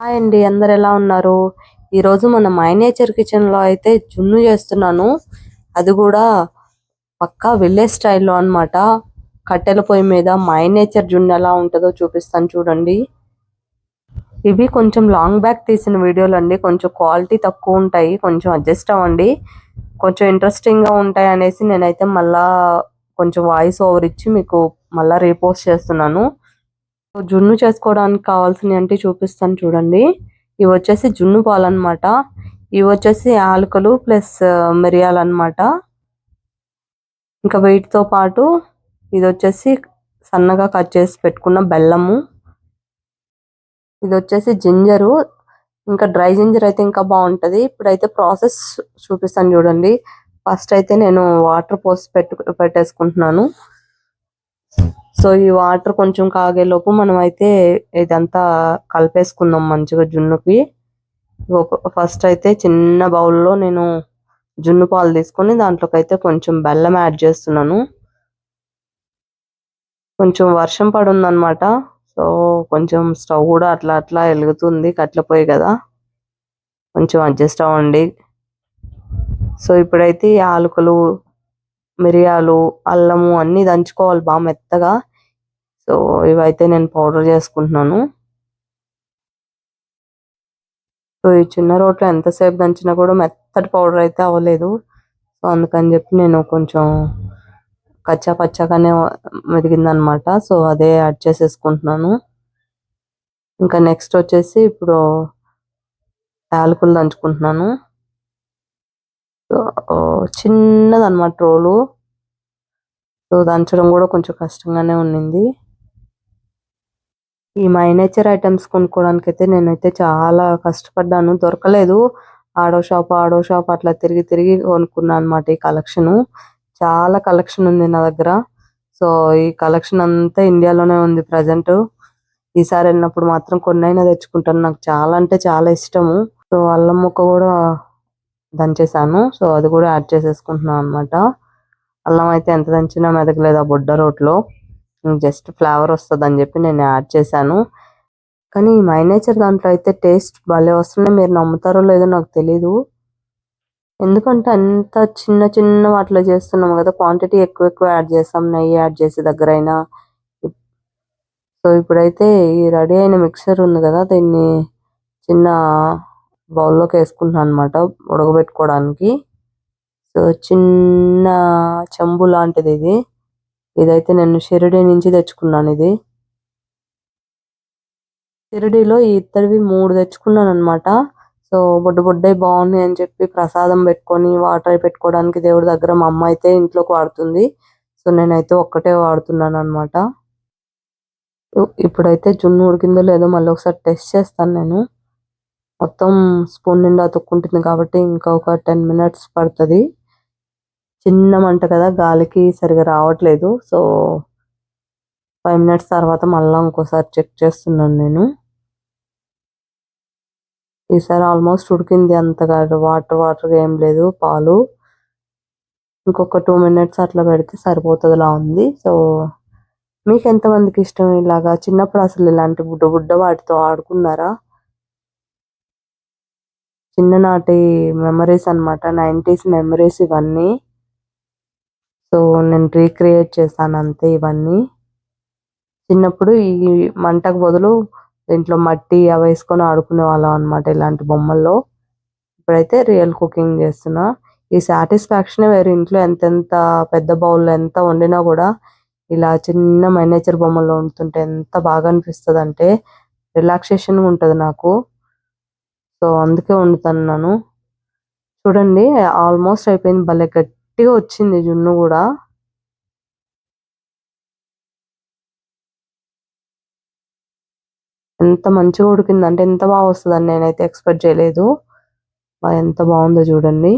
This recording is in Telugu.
హాయ్ అండి అందరు ఎలా ఉన్నారు? ఈరోజు మన మై నేచర్ కిచెన్లో అయితే జున్ను చేస్తున్నాను. అది కూడా పక్కా విలేజ్ స్టైల్లో అన్నమాట. కట్టెల పొయ్యి మీద మై నేచర్ జున్ను ఎలా ఉంటుందో చూపిస్తాను చూడండి. ఇవి కొంచెం లాంగ్ బ్యాక్ తీసిన వీడియోలు అండి. కొంచెం క్వాలిటీ తక్కువ ఉంటాయి కొంచెం అడ్జస్ట్ అవ్వండి. కొంచెం ఇంట్రెస్టింగ్గా ఉంటాయి అనేసి నేనైతే మళ్ళా కొంచెం వాయిస్ ఓవర్ ఇచ్చి మీకు మళ్ళీ రీపోస్ట్ చేస్తున్నాను. జున్ను చేసుకోవడానికి కావాల్సినవి అంటే చూపిస్తాను చూడండి. ఇవి వచ్చేసి జున్ను పాలు అన్నమాట ఇవి వచ్చేసి ఆలుకలు ప్లస్ మిరియాలు అన్నమాట ఇంకా వీటితో పాటు ఇది వచ్చేసి సన్నగా కట్ చేసి పెట్టుకున్న బెల్లము. ఇది వచ్చేసి జింజరు. ఇంకా డ్రై జింజర్ అయితే ఇంకా బాగుంటది. ఇప్పుడైతే ప్రాసెస్ చూపిస్తాను చూడండి. ఫస్ట్ అయితే నేను వాటర్ పోసి పెట్టు పెట్టేసుకుంటున్నాను. సో ఈ వాటర్ కొంచెం కాగే లోపు మనం అయితే ఇదంతా కలిపేసుకుందాం మంచిగా జున్నుకి. ఫస్ట్ అయితే చిన్న బౌల్లో నేను జున్ను పాలు తీసుకొని దాంట్లోకి అయితే కొంచెం బెల్లం యాడ్ చేస్తున్నాను. కొంచెం వర్షం పడుందనమాట సో కొంచెం స్టవ్ కూడా అట్లా అట్లా వెలుగుతుంది కట్లపోయి పొయ్యి కదా. కొంచెం అడ్జస్ట్ అవ్వండి. సో ఇప్పుడైతే యాలకులు మిరియాలు అల్లము అన్ని దంచుకోవాలి బాగా మెత్తగా. సో ఇవైతే నేను పౌడర్ చేసుకుంటున్నాను. సో ఈ చిన్న రోట్లో ఎంతసేపు దంచినా కూడా మెత్తటి పౌడర్ అయితే అవ్వలేదు. సో అందుకని చెప్పి నేను కొంచెం కచ్చా పచ్చాగానే మెదిగిందనమాట. సో అదే యాడ్ చేసేసుకుంటున్నాను. ఇంకా నెక్స్ట్ వచ్చేసి ఇప్పుడు యాలకులు దంచుకుంటున్నాను. సో చిన్నదన్నమాట రోలు. సో దంచడం కూడా కొంచెం కష్టంగానే ఉండింది. ఈ మై నేచర్ ఐటమ్స్ కొనుక్కోవడానికి అయితే నేనైతే చాలా కష్టపడ్డాను. దొరకలేదు. ఆడో షాప్ ఆడో షాప్ అట్లా తిరిగి తిరిగి కొనుక్కున్నాను అనమాట ఈ కలెక్షన్. చాలా కలెక్షన్ ఉంది నా దగ్గర. సో ఈ కలెక్షన్ అంతా ఇండియాలోనే ఉంది ప్రజెంట్. ఈసారి వెళ్ళినప్పుడు మాత్రం కొన్నైనా తెచ్చుకుంటాను. నాకు చాలా అంటే చాలా ఇష్టము. సో అల్లం ముక్క కూడా దంచేసాను సో అది కూడా యాడ్ చేసేసుకుంటున్నాను అనమాట అల్లం అయితే ఎంత దంచినా మెదకలేదు ఆ బుడ్డ రోట్లో. జస్ట్ ఫ్లేవర్ వస్తుంది అని చెప్పి నేను యాడ్ చేశాను. కానీ మై నేచర్ దాంట్లో అయితే టేస్ట్ భలే వస్తుంది. మీరు నమ్ముతారో లేదో నాకు తెలీదు. ఎందుకంటే అంత చిన్న చిన్న వాటిలో చేస్తున్నాం కదా క్వాంటిటీ ఎక్కువ ఎక్కువ యాడ్ చేస్తాం. నెయ్యి యాడ్ చేసే దగ్గర అయినా సో ఇప్పుడైతే ఈ రెడీ అయిన మిక్సర్ ఉంది కదా దీన్ని చిన్న బౌల్లోకి వేసుకుంటున్నాను అనమాట ఉడకబెట్టుకోవడానికి. సో చిన్న చెంబు లాంటిది ఇది. ఇదైతే నేను షిరిడి నుంచి తెచ్చుకున్నాను ఇది. షిరిడిలో ఈ ఇద్దరివి మూడు తెచ్చుకున్నాను అనమాట సో బొడ్డు బొడ్డై బాగున్నాయి అని చెప్పి ప్రసాదం పెట్టుకొని వాటర్ పెట్టుకోవడానికి దేవుడి దగ్గర మా అమ్మ అయితే ఇంట్లోకి వాడుతుంది. సో నేనైతే ఒక్కటే వాడుతున్నాను అనమాట ఇప్పుడైతే జున్ను ఉడికిందో లేదో మళ్ళీ ఒకసారి టెస్ట్ చేస్తాను నేను. మొత్తం స్పూన్ నిండా అతుక్కుంటుంది కాబట్టి ఇంకా ఒక టెన్ మినిట్స్ పడుతుంది. చిన్న మంట కదా గాలికి సరిగా రావట్లేదు. సో ఫైవ్ మినిట్స్ తర్వాత మళ్ళీ ఇంకోసారి చెక్ చేస్తున్నాను నేను. ఈసారి ఆల్మోస్ట్ ఉడికింది అంతగా వాటర్ వాటర్ ఏం లేదు పాలు. ఇంకొక టూ మినిట్స్ అట్లా పెడితే సరిపోతుందిలా ఉంది. సో మీకు ఎంతమందికి ఇష్టం ఇలాగా? చిన్నప్పుడు అసలు ఇలాంటి బుడ్డ బుడ్డ వాటితో ఆడుకున్నారా? చిన్ననాటి మెమరీస్ అన్నమాట నైంటీస్ మెమరీస్ ఇవన్నీ. సో నేను రీక్రియేట్ చేశాను అంతే ఇవన్నీ. చిన్నప్పుడు ఈ మంటకు బదులు దీంట్లో మట్టి అవి వేసుకొని ఆడుకునే వాళ్ళం అనమాట ఇలాంటి బొమ్మల్లో. ఇప్పుడైతే రియల్ కుకింగ్ చేస్తున్నా. ఈ సాటిస్ఫాక్షన్ వేరే. ఇంట్లో ఎంతెంత పెద్ద బౌల్ ఎంత వండినా కూడా ఇలా చిన్న మైనేచర్ బొమ్మల్లో వండుతుంటే ఎంత బాగా అనిపిస్తుంది అంటే రిలాక్సేషన్ ఉంటుంది నాకు. సో అందుకే వండుతున్నాను. చూడండి ఆల్మోస్ట్ అయిపోయింది. భలే గట్టి గట్టిగా వచ్చింది జున్ను కూడా. ఎంత మంచిగా ఉడికిందంటే ఎంత బాగా వస్తుందని నేనైతే ఎక్స్పెక్ట్ చేయలేదు. ఎంత బాగుందో చూడండి.